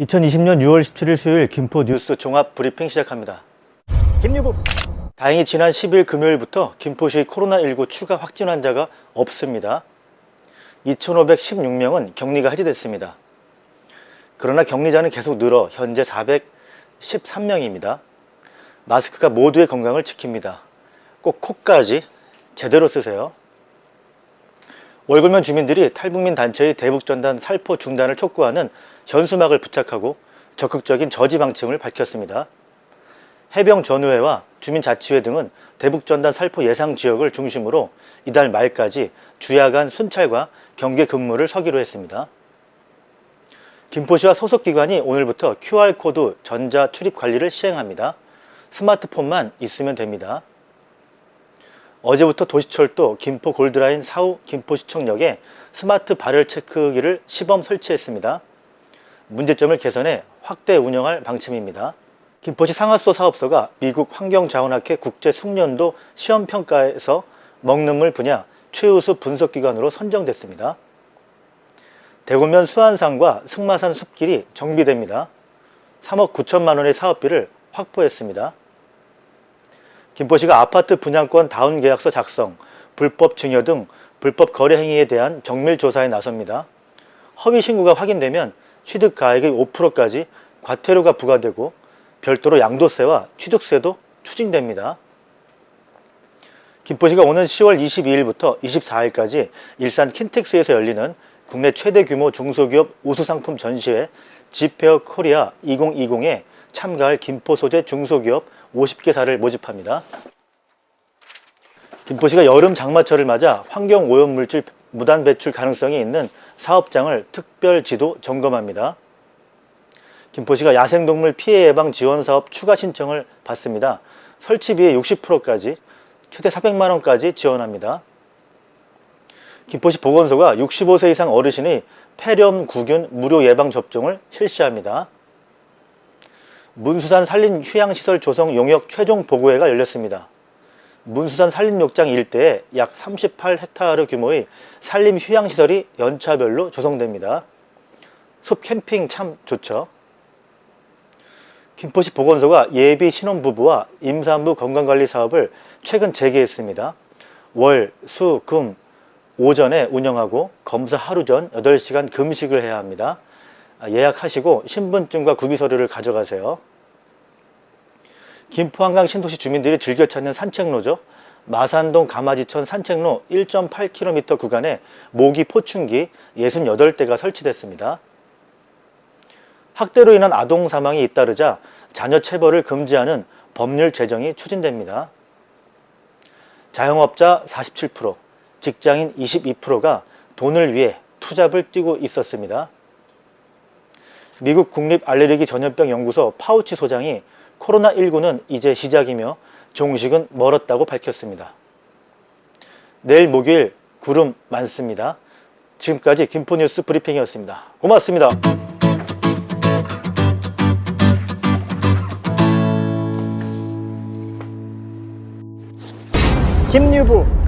2020년 6월 17일 수요일 김포 뉴스 종합 브리핑 시작합니다. 김유부. 다행히 지난 10일 금요일부터 김포시 코로나19 추가 확진 환자가 없습니다. 2,516명은 격리가 해제됐습니다. 그러나 격리자는 계속 늘어 현재 413명입니다. 마스크가 모두의 건강을 지킵니다. 꼭 코까지 제대로 쓰세요. 월급면 주민들이 탈북민 단체의 대북전단 살포 중단을 촉구하는 현수막을 부착하고 적극적인 저지 방침을 밝혔습니다. 해병 전우회와 주민자치회 등은 대북전단 살포 예상 지역을 중심으로 이달 말까지 주야간 순찰과 경계 근무를 서기로 했습니다. 김포시와 소속기관이 오늘부터 QR코드 전자 출입 관리를 시행합니다. 스마트폰만 있으면 됩니다. 어제부터 도시철도 김포 골드라인 사후 김포시청역에 스마트 발열 체크기를 시범 설치했습니다. 문제점을 개선해 확대 운영할 방침입니다. 김포시 상하소 사업소가 미국 환경자원학회 국제 숙련도 시험평가에서 먹는 물 분야 최우수 분석기관으로 선정됐습니다. 대구면 수안산과 승마산 숲길이 정비됩니다. 3억 9천만 원의 사업비를 확보했습니다. 김포시가 아파트 분양권 다운 계약서 작성, 불법 증여 등 불법 거래 행위에 대한 정밀 조사에 나섭니다. 허위 신고가 확인되면 취득 가액의 5%까지 과태료가 부과되고 별도로 양도세와 취득세도 추징됩니다. 김포시가 오는 10월 22일부터 24일까지 일산 킨텍스에서 열리는 국내 최대 규모 중소기업 우수상품 전시회 지페어 코리아 2020에 참가할 김포 소재 중소기업 50개사를 모집합니다. 김포시가 여름 장마철을 맞아 환경 오염물질 무단 배출 가능성이 있는 사업장을 특별 지도 점검합니다. 김포시가 야생동물 피해 예방 지원 사업 추가 신청을 받습니다. 설치비의 60%까지 최대 400만 원까지 지원합니다. 김포시 보건소가 65세 이상 어르신의 폐렴 구균 무료 예방 접종을 실시합니다. 문수산 산림 휴양시설 조성 용역 최종 보고회가 열렸습니다. 문수산 산림욕장 일대에 약 38헥타르 규모의 산림 휴양시설이 연차별로 조성됩니다. 숲 캠핑 참 좋죠. 김포시 보건소가 예비 신혼부부와 임산부 건강관리 사업을 최근 재개했습니다. 월, 수, 금, 오전에 운영하고 검사 하루 전 8시간 금식을 해야 합니다. 아, 예약하시고 신분증과 구비서류를 가져가세요. 김포 한강 신도시 주민들이 즐겨 찾는 산책로죠. 마산동 가마지천 산책로 1.8km 구간에 모기 포충기 68대가 설치됐습니다. 학대로 인한 아동 사망이 잇따르자 자녀 체벌을 금지하는 법률 제정이 추진됩니다. 자영업자 47%, 직장인 22%가 돈을 위해 투잡을 뛰고 있었습니다. 미국 국립알레르기 전염병 연구소 파우치 소장이 코로나19는 이제 시작이며 종식은 멀었다고 밝혔습니다. 내일 목요일 구름 많습니다. 지금까지 김포뉴스 브리핑이었습니다. 고맙습니다. 김유부